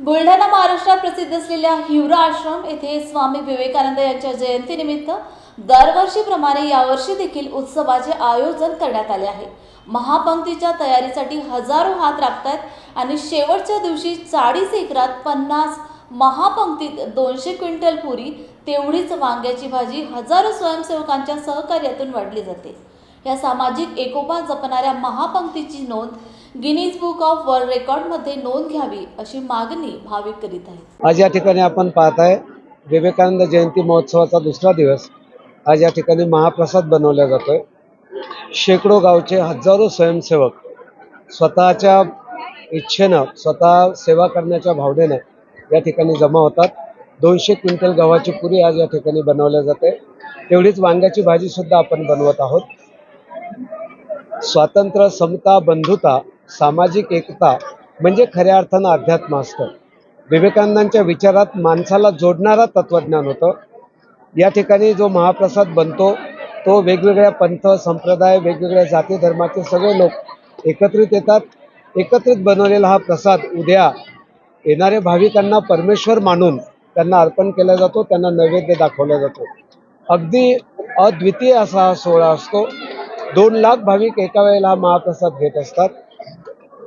बुलढाणा महाराष्ट्रात प्रसिद्ध असलेल्या हिवरा आश्रम येथे स्वामी विवेकानंद यांच्या जयंतीनिमित्त दरवर्षीप्रमाणे यावर्षी देखील उत्सवाचे आयोजन करण्यात आले आहे. महापंक्तीच्या तयारीसाठी हजारो हात राबतायत आणि शेवटच्या दिवशी चाळीस एकरात पन्नास महापंक्तीत दोनशे क्विंटल पुरी तेवढीच वांग्याची भाजी हजारो स्वयंसेवकांच्या सहकार्यातून वाढली जाते. या सामाजिक एकोपा जपणाऱ्या महापंक्तीची नोंद गिनीज बुक ऑफ वर्ल्ड रेकॉर्डमध्ये नोंद घ्यावी अशी मागणी भाविक करीत आहेत. आज या ठिकाणी आपण पाहत आहे विवेकानंद जयंती महोत्सवाचा दुसरा दिवस. आज या ठिकाणी महाप्रसाद बनवला जातोय. शेकडो गावचे हजारो स्वयंसेवक स्वतःच्या इच्छेनं स्वतः सेवा करण्याच्या भावनेनं या ठिकाणी जमा होतात. दोनशे क्विंटल गव्हाची पुरी आज या ठिकाणी बनवल्या जाते. तेवढीच वांग्याची भाजी सुद्धा आपण बनवत आहोत. स्वातंत्र्य समता बंधुता सामाजिक एकता म्हणजे खऱ्या अर्थानं अध्यात्म असतं. विवेकानंदांच्या विचारात माणसाला जोडणारा तत्वज्ञान होतं. या ठिकाणी जो महाप्रसाद बनतो तो वेगवेगळ्या पंथ संप्रदाय वेगवेगळ्या जाती धर्माचे सगळे लोक एकत्रित येतात. एकत्रित बनवलेला हा प्रसाद उद्या येणाऱ्या भाविकांना परमेश्वर मानून त्यांना अर्पण केला जातो त्यांना नैवेद्य दाखवला जातो. अगदी अद्वितीय असा हा सोहळा असतो. दोन लाख भाविक एका वेळेला हा महाप्रसाद घेत असतात.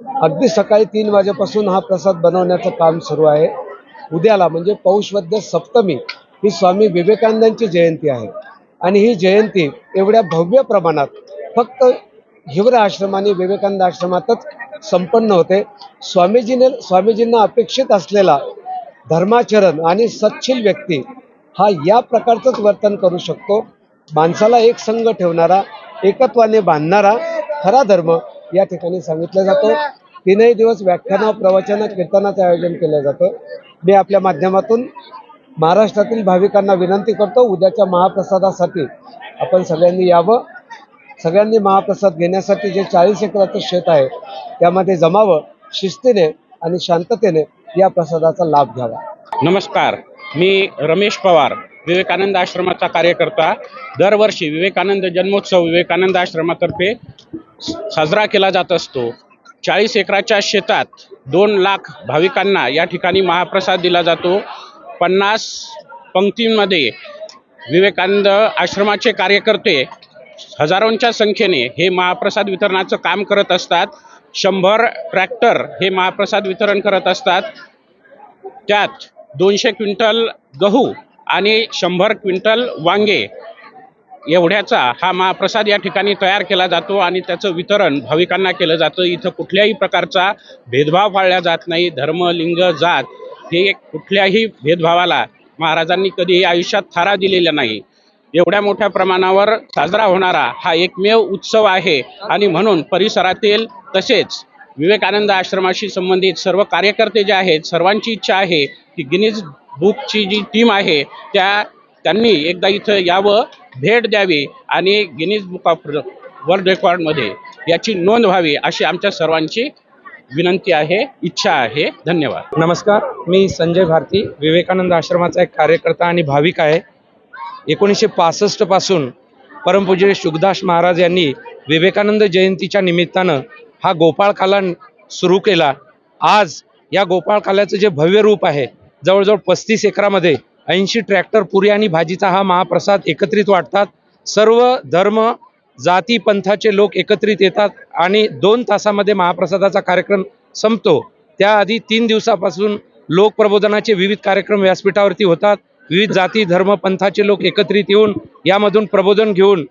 अगदी सकाळी तीन वाजेपासून हा प्रसाद बनवण्याचं काम सुरू आहे. उद्याला म्हणजे पौषवद्य सप्तमी ही स्वामी विवेकानंदांची जयंती आहे. आणि ही जयंती एवढ्या भव्य प्रमाणात फक्त हिवरा आश्रम आणि विवेकानंद आश्रमातच संपन्न होते. स्वामीजीने स्वामीजींना अपेक्षित असलेला धर्माचरण आणि सच्छील व्यक्ती हा या प्रकारचंच वर्तन करू शकतो. माणसाला एक संघ ठेवणारा एकत्वाने बांधणारा खरा धर्म या ठिकाणी सांगितलं जातं. तीनही दिवस व्याख्यानं प्रवचनं कीर्तनाचं आयोजन केलं जातं. मी आपल्या माध्यमातून महाराष्ट्रातील भाविकांना विनंती करतो उद्याच्या महाप्रसादासाठी आपण सगळ्यांनी यावं. सगळ्यांनी महाप्रसाद घेण्यासाठी जे चाळीस एकराचं शेत आहे त्यामध्ये जमावं शिस्तीने आणि शांततेने या प्रसादाचा लाभ घ्यावा. नमस्कार. मी रमेश पवार विवेकानंद आश्रमाचा कार्यकर्ता. दरवर्षी विवेकानंद जन्मोत्सव विवेकानंद आश्रमातर्फे साजरा केला जात असतो. चाळीस एकराच्या शेतात दोन लाख भाविकांना या ठिकाणी महाप्रसाद दिला जातो. पन्नास पंक्तींमध्ये विवेकानंद आश्रमाचे कार्यकर्ते हजारोंच्या संख्येने हे महाप्रसाद वितरणाचं काम करत असतात. शंभर ट्रॅक्टर हे महाप्रसाद वितरण करत असतात. त्यात दोनशे क्विंटल गहू आणि शंभर क्विंटल वांगे एवढ्याचा हा महाप्रसाद या ठिकाणी तयार केला जातो आणि त्याचं वितरण भाविकांना केलं जातं. इथं कुठल्याही प्रकारचा भेदभाव पाळला जात नाही. धर्म लिंग जात हे कुठल्याही भेदभावाला महाराजांनी कधीही आयुष्यात थारा दिलेला नाही. एवढ्या मोठ्या प्रमाणावर साजरा होणारा हा एकमेव उत्सव आहे आणि म्हणून परिसरातील तसेच विवेकानंद आश्रमाशी संबंधित सर्व कार्यकर्ते जे आहेत सर्वांची इच्छा आहे की गिनीज बुकची जी टीम आहे त्या त्यांनी एकदा इथं यावं. भेट द्यावी आणि गिनीज बुक ऑफ वर्ल्ड रेकॉर्डमध्ये याची नोंद व्हावी अशी आमच्या सर्वांची विनंती आहे इच्छा आहे. धन्यवाद. नमस्कार. मी संजय भारती विवेकानंद आश्रमाचा एक कार्यकर्ता आणि भाविक आहे. एकोणीसशे पासष्टपासून परमपूज्य शुकदास महाराज यांनी विवेकानंद जयंतीच्या निमित्तानं हा गोपाळ काला सुरू केला. आज या गोपाळ काल्याचं जे भव्य रूप आहे जवळजवळ पस्तीस एकरामध्ये ऐंशी ट्रॅक्टर पुरी आणि भाजीचा हा महाप्रसाद एकत्रित वाटतात. सर्व धर्म जाती पंथाचे लोक एकत्रित येतात आणि दोन तासामध्ये महाप्रसादाचा कार्यक्रम संपतो. त्याआधी तीन दिवसापासून लोकप्रबोधनाचे विविध कार्यक्रम व्यासपीठावरती होतात. विविध जाती धर्म पंथाचे लोक एकत्रित येऊन यामधून प्रबोधन घेऊन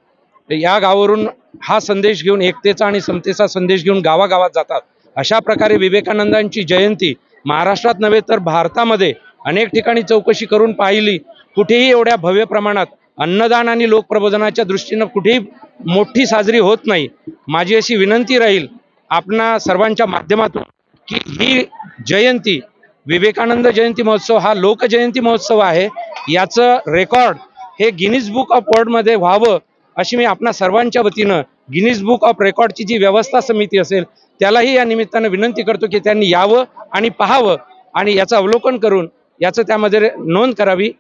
या गावावरून हा संदेश घेऊन एकतेचा आणि समतेचा संदेश घेऊन गावागावात जातात. अशा प्रकारे विवेकानंदांची जयंती महाराष्ट्रात नव्हे तर भारतामध्ये अनेक ठिकाणी चौकशी करून पाहिली. कुठेही एवढ्या भव्य प्रमाणात अन्नदान आणि लोकप्रबोधनाच्या दृष्टीनं कुठेही मोठी साजरी होत नाही. माझी अशी विनंती राहील आपणा सर्वांच्या माध्यमातून की ही जयंती विवेकानंद जयंती महोत्सव हा लोकजयंती महोत्सव आहे. याचं रेकॉर्ड हे गिनीज बुक ऑफ वर्ल्डमध्ये व्हावं अशी मी आपणा सर्वांच्या वतीनं गिनीज बुक ऑफ रेकॉर्डची जी व्यवस्था समिती असेल त्यालाही या निमित्तानं विनंती करतो की त्यांनी यावं आणि पाहावं आणि याचं अवलोकन करून याचं त्यामध्ये नोंद करावी.